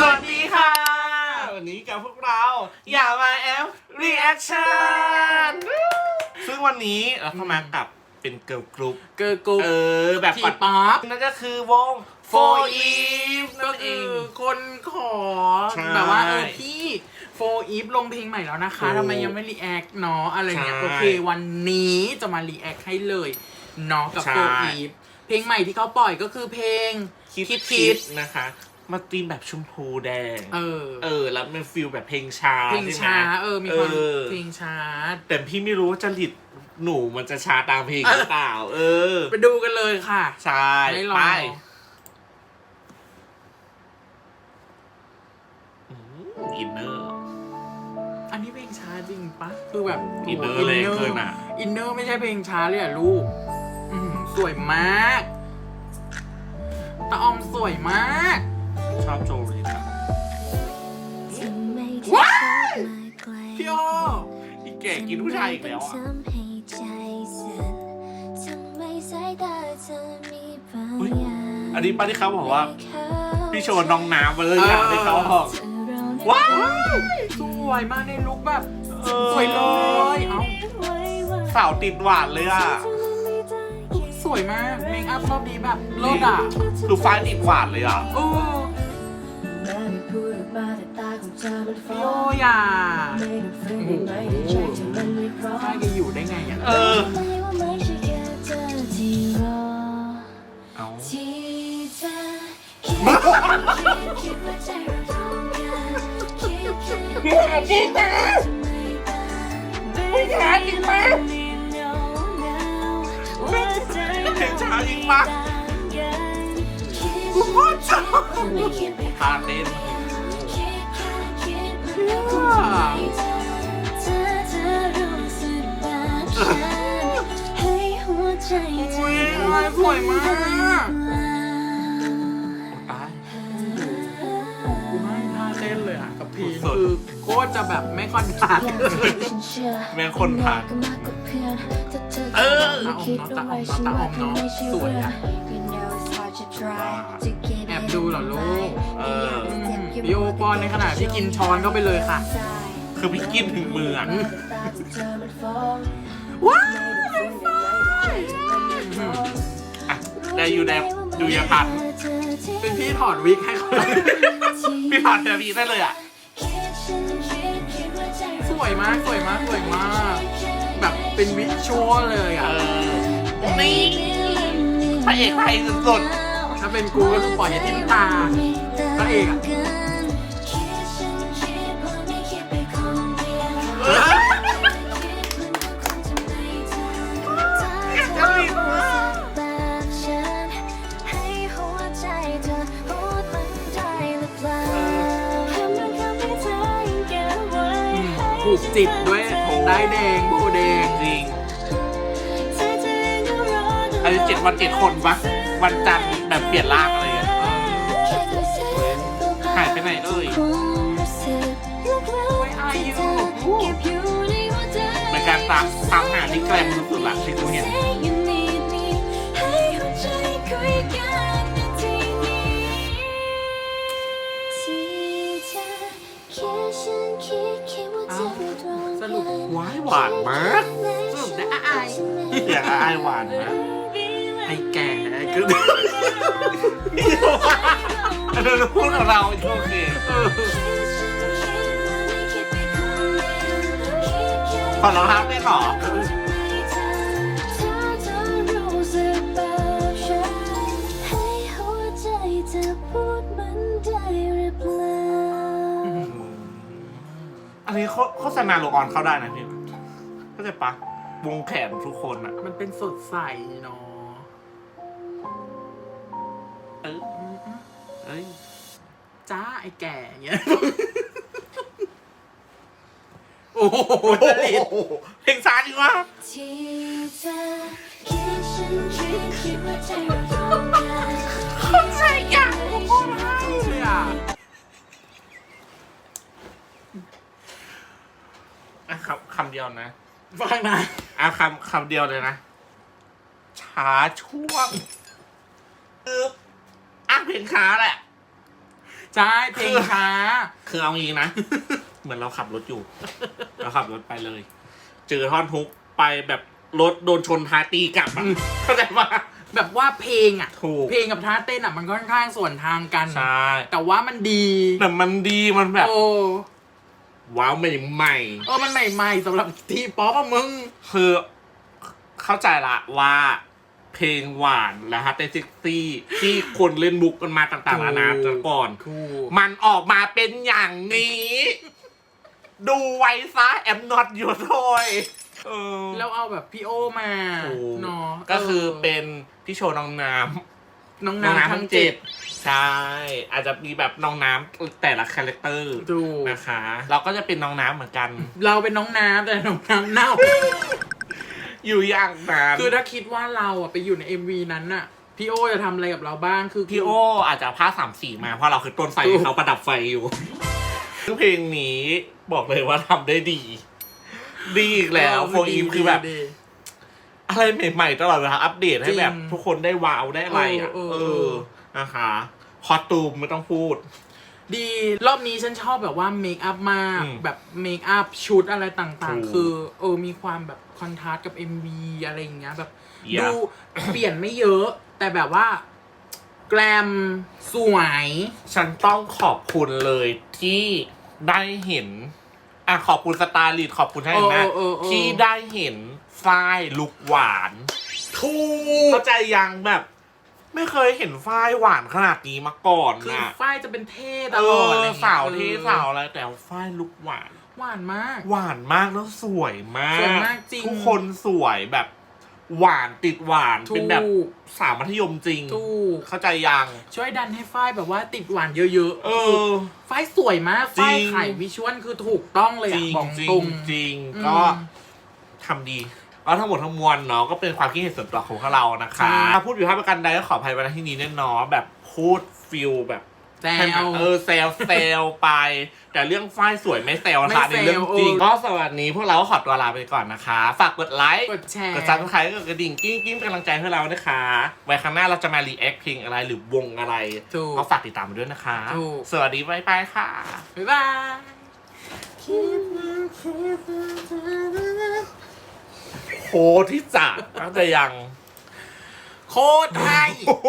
สวัสดีค่ะ วันนี้กับพวกเรา อย่ามาแอมรีแอคชั่นซึ่งวันนี้เราเข้ามากับเป็นเกิร์ลกรุ๊ปเกิร์ลกรุ๊ปเออ แบบทีปัดป๊อปนั่นก็คือวงโฟอีฟก็นั่นเอคืองคนขอใช่แบบว่าเออพี่โฟอีฟลงเพลงใหม่แล้วนะคะถูกทำไมยังไม่รีแอคเนาะอะไรเงี้ยใช่โอเควันนี้จะมารีแอคให้เลยเนาะกับใช่โฟอีฟเพลงใหม่ที่เขาปล่อยก็คือเพลงคิดคิดคิดนะคะ มาตีมแบบชมพูแดง เออ เออ แล้วเป็นฟิลแบบเพลงช้าเพลงใช่ไหมช้าเออ มีความเออเพลงช้า แต่พี่ไม่รู้ว่าจริตหนูมันจะช้าตามเพลงหรือเปล่า เออไปดูกันเลยค่ะ ใช่ไม่รอ ไปอืมอินเนอร์ อันนี้เพลงช้าจริงปะคือแบบอินเนอร์แรงเกินอะอินเนอร์ไม่ใช่เพลงช้าเลยอะลูกอืมสวยมากตาออมสวยมาก ชอบโจลินอะว้าว้ายพี่โออีแก่กินผู้ชายอีกแล้วอะอุ๊ยอันนี้ป้าที่เขาบอกว่า พี่โชว์น้องน้ำมาเลยอย่างที่เขาบอกว้าวสวยมากในลุคแบบเออสวยเลยเอ้าสาวติดหวานเลยอะสวยมากเมคอัพรอบนี้แบบโลดอะ คือฟ้าติดหวานเลยอะโอ้ พี่โออย่าใช่แกอยู่ได้ไงอะเออเอาเพลงช้ายิ่งมากกูโคตรชอบท่าเต้นอุ้ย ลายสวยมาก ตายกูให้ท่าเต้นเลยอะ กับพีสุด คือโคตรจะแบบไม่คอนทราสต์แม่งคนผ่าน เออ ตาอมเนาะตาอมเนาะตาอมเนาะสวยอะ พี่โอป้อนในขณะที่กินช้อนเข้าไปเลยค่ะ คือพี่กินถึงมืออะว้าวอะได้อยู่แดงดูยาพันเป็นพี่ถอดวิกให้เขาเลยพี่ผ่านเทอร์พีได้เลยอะ สวยมากสวยมากสวยมาก แบบเป็นวิชวลเลยเออะอนี่พระเอกไทยสุดถ้าเป็นกูก็คือปล่อยให้ทิ้งตาพระเอกอะ อืมผูกจิตด้วยได้ายแดงโบแดงจริงอันนี้เจ็ดวันเจ็ดคนปะวันจันทร์แบบเปลี่ยนร่างอะไรอย่างเงี้ยหายไปไหนเลยเป็นการตามตามหาที่แกลมสุดๆละที่กูเห็น หวานมากสรุปได้อายอยากอายหวานนะไอ้แก่ก็อันนั้นเราพูดกับเราโอเคขอรองเท้าได้หรออันนี้โฆโฆษณาโลออนเข้าได้นะพี่ เข้าใจปะวงแขนทุกคนอะมันเป็นสดใสเนาะเออเอ้ยจ้าไอ้แก่อย่างเงี้ย โอ้โหจริตเพลงช้าจริงวะที่เธอคิดฉันคิดคิดว่าใจเราตรงกันคนใส่ยางโคตรให้เลยอะอะคำคำเดียวนะ ฟังนะอะคำคำเดียวเลยนะช้าช่วงเอออะเพลงช้าแหละ ใช่เพลงช้า คือเอางี้นะ เหมือนเราขับรถอยู่ เราขับรถไปเลย เจอท่อนฮุกไปแบบรถโดนชนท้ายตีกลับอะเข้าใจปะแบบว่าเพลงอะ ถูก เพลงกับท่าเต้นอะมันค่อนข้างส่วนทางกัน ใช่ แต่ว่ามันดี แต่มันดีมันแบบ โอ้ ว้าวใหม่ใหม่เออมันใหม่ๆสำหรับทีป๊อปอะมึงๆคือเข้าใจละว่าเพลงหวานและฮัตเตซิกซี่ที่คนเล่นบุกกันมาต่างๆนานาถูกแต่ก่อนถูกมันออกมาเป็นอย่างนี้ ดูไว้ซะแอมนอตยูโทยเออแล้วเอาแบบพี่โอมาถูกเนาะก็คือเป็นพี่โชว์น้องน้ำ น้องน้องน้ำน้ำทั้ทั้งงเจ็เจ็ดดใช่ อาจจะมีแบบน้องน้ำแต่ละคาแรคเตอร์ถูกนะคะ เราก็จะเป็นน้องน้ำเหมือนกัน เราเป็นน้องน้ำแต่น้องน้ำเน่า อยู่อย่างนั้นคือถ้าคิดว่าเราอะไปอยู่ใน MV นั้นน่ะ พี่โอจะทำอะไรกับเราบ้างคือ พี่โออาจจะพาสามสี่มาเพราะเราคือต้นไฟถูก เขาประดับไฟอยู่คือเพลงนี้บอกเลยว่าทำได้ดี ดีอีกแล้วโฟอีฟคือแบบ ดี อะไรใหม่ๆตลอดเวลาอัปเดตให้แบบจริงทุกคนได้ว้าวได้อะไรอะ เออเอเออเออ อนะคะคอสตูมไม่ต้องพูด ดีรอบนี้ฉันชอบแบบว่าเมคอัพมาก อืมแบบเมคอัพชุดอะไรต่างถูกๆ คือ เออมีความแบบคอนทราสต์กับ MV อะไรอย่างเงี้ยแบบอย่าดู เปลี่ยนไม่เยอะ แต่แบบว่า แกรมสวย ฉันต้องขอบคุณเลยที่ได้เห็น อะขอบคุณสตาร์ลีดขอบคุณให้นะ เออเออเออ ที่ได้เห็นฝ้ายลุกหวานถูกเข้าใจยังแบบ ไม่เคยเห็นฝ้ายหวานขนาดนี้มาก่อนคือนะฝ้ายจะเป็นเท่ตเอลอดออะไรอย่งงี้ยสาวที่ออสาวอะไรแต่ฝ้ายลุกหวาน หวานมาก หวานมากแล้วสวยมาก สวยมากจริง ทุกคนสวยแบบ หวานติดหวานถูเป็นแบบกสาวมัธยมจริง ถูกเข้าใจยังช่วยดันให้ฝ้ายแบบว่าติดหวานเยอะๆเอคืออ ฝ้ายสวยมากจริงฝ้ายขายวิชวลคือถูกต้องเลยจอะริงบอกจริตรง งจริงอืมก็ทำดีก็ทั้งหมดทั้งมวลเนาะก็เป็นความคิดเห็นส่วนตัวของพวกเรานะคะ ใช่ ถ้าพูดอยู่ท่าประกันใดก็ขออภัยไว้ณที่นี้แน่นอนแบบพูดฟิลแบบ แต่ให้มันเออเซลเซลไป แต่เรื่องฝ้ายสวยไม่เซลนะคะไม่ในเซลเรื่องจริง เออ ก็สวัสดีพวกเราก็ขอตัวลาไปก่อนนะคะ ฝากกดไลค์ กดแชร์ กดซับสไครต์กดกระดิ่งกิ้งกิ้งเป็นกำลังใจให้เรานะคะ ไว้ครั้งหน้าเราจะมารีแอคเพลงอะไรหรือวงอะไรถูกก็ฝากติดตามมาด้วยนะคะ ถูก สวัสดีบ๊ายบายค่ะ บ๊ายบาย โคที่จ่าตั้งแต่ยัง โคตรไทยโอ้โห